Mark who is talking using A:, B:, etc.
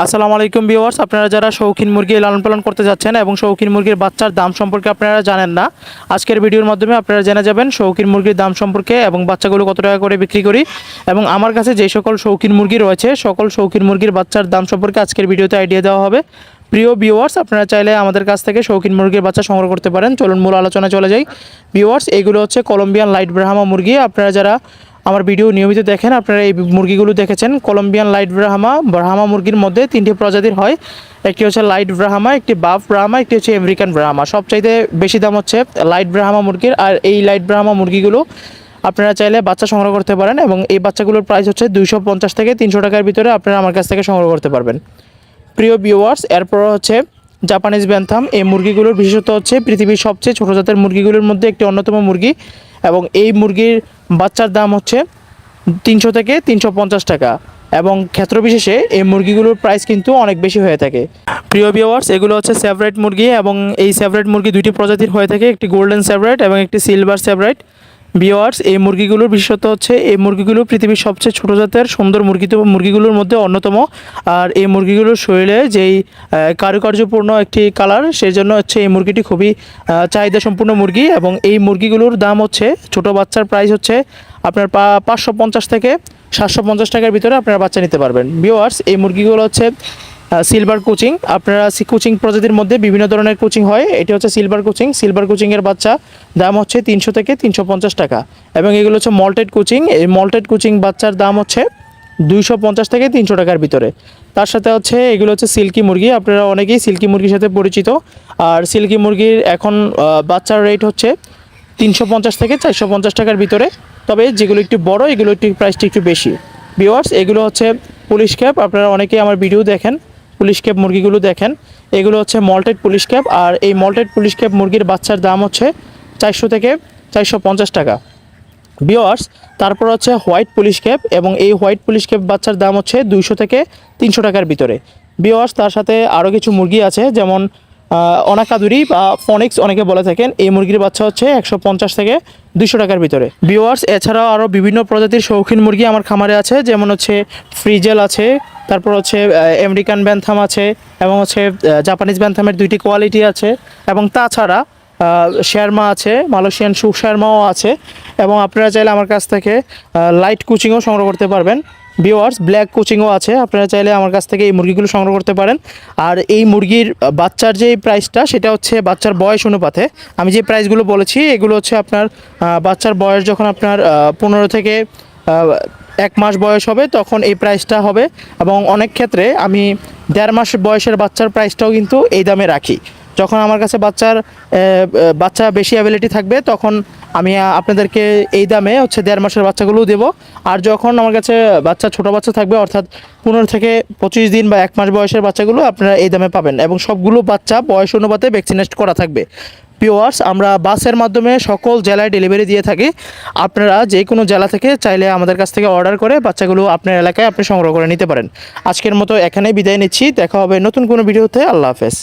A: আসসালামু আলাইকুম ভিউয়ার্স, আপনারা যারা শৌখিন মুরগি লালন পালন করতে যাচ্ছেন এবং শৌখিন মুরগির বাচ্চার দাম সম্পর্কে আপনারা জানেন না, আজকের ভিডিওর মাধ্যমে আপনারা জেনে যাবেন শৌখিন মুরগির দাম সম্পর্কে এবং বাচ্চাগুলো কত টাকা করে বিক্রি করি এবং আমার কাছে যে সকল শৌখিন মুরগি রয়েছে, সকল শৌখিন মুরগির বাচ্চার দাম সম্পর্কে আজকের ভিডিওতে আইডিয়া দেওয়া হবে। প্রিয় ভিউয়ার্স, আপনারা চাইলে আমাদের কাছ থেকে শৌখিন মুরগির বাচ্চা সংগ্রহ করতে পারেন। চলুন মূল আলোচনা চলে যাই। ভিউয়ার্স, এগুলো হচ্ছে কলম্বিয়ান লাইট ব্রাহ্মা মুরগি। আপনারা যারা আমার ভিডিও নিয়মিত দেখেন, আপনারা এই মুরগিগুলো দেখেছেন কলম্বিয়ান লাইট ব্রাহামা ব্রাহামা মুরগির মধ্যে তিনটি প্রজাতির হয়। একটি হচ্ছে লাইট ব্রাহামা একটি বাফ ব্রাহামা একটি হচ্ছে আমেরিকান ব্রাহামা সবচাইতে বেশি দাম হচ্ছে লাইট ব্রাহামা মুরগির, আর এই লাইট ব্রাহামা মুরগিগুলো আপনারা চাইলে বাচ্চা সংগ্রহ করতে পারেন এবং এই বাচ্চাগুলোর প্রাইস হচ্ছে দুইশো পঞ্চাশ থেকে তিনশো টাকার ভিতরে আপনারা আমার কাছ থেকে সংগ্রহ করতে পারবেন। প্রিয় ভিউয়ার্স এরপর হচ্ছে জাপানিজ ব্যান্থাম এই মুরগিগুলোর বিশেষত্ব হচ্ছে পৃথিবীর সবচেয়ে ছোটো জাতের মুরগিগুলোর মধ্যে একটি অন্যতম মুরগি এবং এই মুরগির বাচ্চার দাম হচ্ছে তিনশো থেকে তিনশো পঞ্চাশ টাকা। এবং ক্ষেত্র বিশেষে এই মুরগিগুলোর প্রাইস কিন্তু অনেক বেশি হয়ে থাকে। প্রিয় ভিওয়ার্স এগুলো হচ্ছে সেভারেট মুরগি এবং এই সেভারেট মুরগি দুইটি প্রজাতির হয়ে থাকে। একটি গোল্ডেন সেভারেট এবং একটি সিলভার সেভারেট ভিওয়ার্স এই মুরগিগুলোর বিশেষত্ব হচ্ছে এই মুরগিগুলো পৃথিবীর সবচেয়ে ছোটো জাতের সুন্দর মুরগি মুরগিগুলোর মধ্যে অন্যতম। আর এই মুরগিগুলোর শরীরে যেই কারুকার্যপূর্ণ একটি কালার সেই জন্য হচ্ছে এই মুরগিটি খুবই চাহিদা সম্পূর্ণ মুরগি এবং এই মুরগিগুলোর দাম হচ্ছে, ছোট বাচ্চার প্রাইস হচ্ছে আপনার পাঁচশো পঞ্চাশ থেকে সাতশো পঞ্চাশ টাকার ভিতরে আপনারা বাচ্চা নিতে পারবেন। ভিওয়ার্স এই মুরগিগুলো হচ্ছে সিলভার কোচিং আপনারা কোচিং প্রজাতির মধ্যে বিভিন্ন ধরনের কোচিং হয়। এটি হচ্ছে সিলভার কোচিং সিলভার কোচিংয়ের বাচ্চা দাম হচ্ছে তিনশো থেকে তিনশো পঞ্চাশ টাকা। এবং এগুলো হচ্ছে মল্টেড কোচিং এই মল্টেড কোচিং বাচ্চার দাম হচ্ছে দুইশো পঞ্চাশ থেকে তিনশো টাকার ভিতরে। তার সাথে হচ্ছে এগুলো হচ্ছে সিল্কি মুরগি। আপনারা অনেকেই সিল্কি মুরগির সাথে পরিচিত। আর সিল্কি মুরগির এখন বাচ্চার রেট হচ্ছে তিনশো পঞ্চাশ থেকে চারশো পঞ্চাশ টাকার ভিতরে। তবে যেগুলো একটু বড়, এগুলো একটু প্রাইসটি একটু বেশি। বিওয়ার্স এগুলো হচ্ছে পুলিশ ক্যাপ আপনারা অনেকেই আমার ভিডিও দেখেন। পুলিশ ক্যাপ মুরগিগুলো দেখেন, এগুলো হচ্ছে মল্টেড পুলিশ ক্যাপ আর এই মল্টেড পুলিশ ক্যাপ মুরগির বাচ্চার দাম হচ্ছে চারশো থেকে চারশো পঞ্চাশ টাকা। বিওয়ার্স তারপর হচ্ছে হোয়াইট পুলিশ ক্যাপ এবং এই হোয়াইট পুলিশ ক্যাপ বাচ্চার দাম হচ্ছে দুইশো থেকে তিনশো টাকার ভিতরে। বিওয়ার্স তার সাথে আরও কিছু মুরগি আছে, যেমন অনাকাদুরি বা ফনিক্স অনেকে বলে থাকেন, এই মুরগির বাচ্চা হচ্ছে একশো পঞ্চাশ থেকে দুশো টাকার ভিতরে। বিওয়ার্স এছাড়াও আরও বিভিন্ন প্রজাতির শৌখিন মুরগি আমার খামারে আছে, যেমন হচ্ছে ফ্রিজেল আছে, তারপর হচ্ছে আমেরিকান ব্যান্থাম আছে, এবং হচ্ছে জাপানিজ ব্যান্থামের দুইটি কোয়ালিটি আছে, এবং তাছাড়া শেয়ারমা আছে, মালয়েশিয়ান সু শেয়ারমাও আছে, এবং আপনারা চাইলে আমার কাছ থেকে লাইট কুচিংও সংগ্রহ করতে পারবেন। বিওয়ার্স ব্ল্যাক কোচিংও আছে। আপনারা চাইলে আমার কাছ থেকে এই মুরগিগুলো সংগ্রহ করতে পারেন। আর এই মুরগির বাচ্চার যে প্রাইসটা সেটা হচ্ছে বাচ্চার বয়স অনুপাতে। আমি যে প্রাইসগুলো বলেছি, এগুলো হচ্ছে আপনার বাচ্চার বয়স যখন আপনার পনেরো থেকে এক মাস বয়স হবে, তখন এই প্রাইসটা হবে। এবং অনেক ক্ষেত্রে আমি দেড় মাস বয়সের বাচ্চার প্রাইসটাও কিন্তু এই দামে রাখি। যখন আমার কাছে বাচ্চার বাচ্চা বেশি অ্যাবিলিটি থাকবে, তখন আমি আপনাদেরকে এই দামে হচ্ছে দেড় মাসের বাচ্চাগুলোও দেবো। আর যখন আমার কাছে বাচ্চা, ছোটো বাচ্চা থাকবে, অর্থাৎ পনেরো থেকে পঁচিশ দিন বা এক মাস বয়সের বাচ্চাগুলো আপনারা এই দামে পাবেন এবং সবগুলো বাচ্চা বয়স অনুপাতে ভ্যাকসিনেট করা থাকবে। পিওয়ার্স আমরা বাসের মাধ্যমে সকল জেলায় ডেলিভারি দিয়ে থাকি। আপনারা যে কোনো জেলা থেকে চাইলে আমাদের কাছ থেকে অর্ডার করে বাচ্চাগুলো আপনার এলাকায় আপনি সংগ্রহ করে নিতে পারেন। আজকের মতো এখানেই বিদায় নিচ্ছি। দেখা হবে নতুন কোনো ভিডিওতে। আল্লাহ হাফেজ।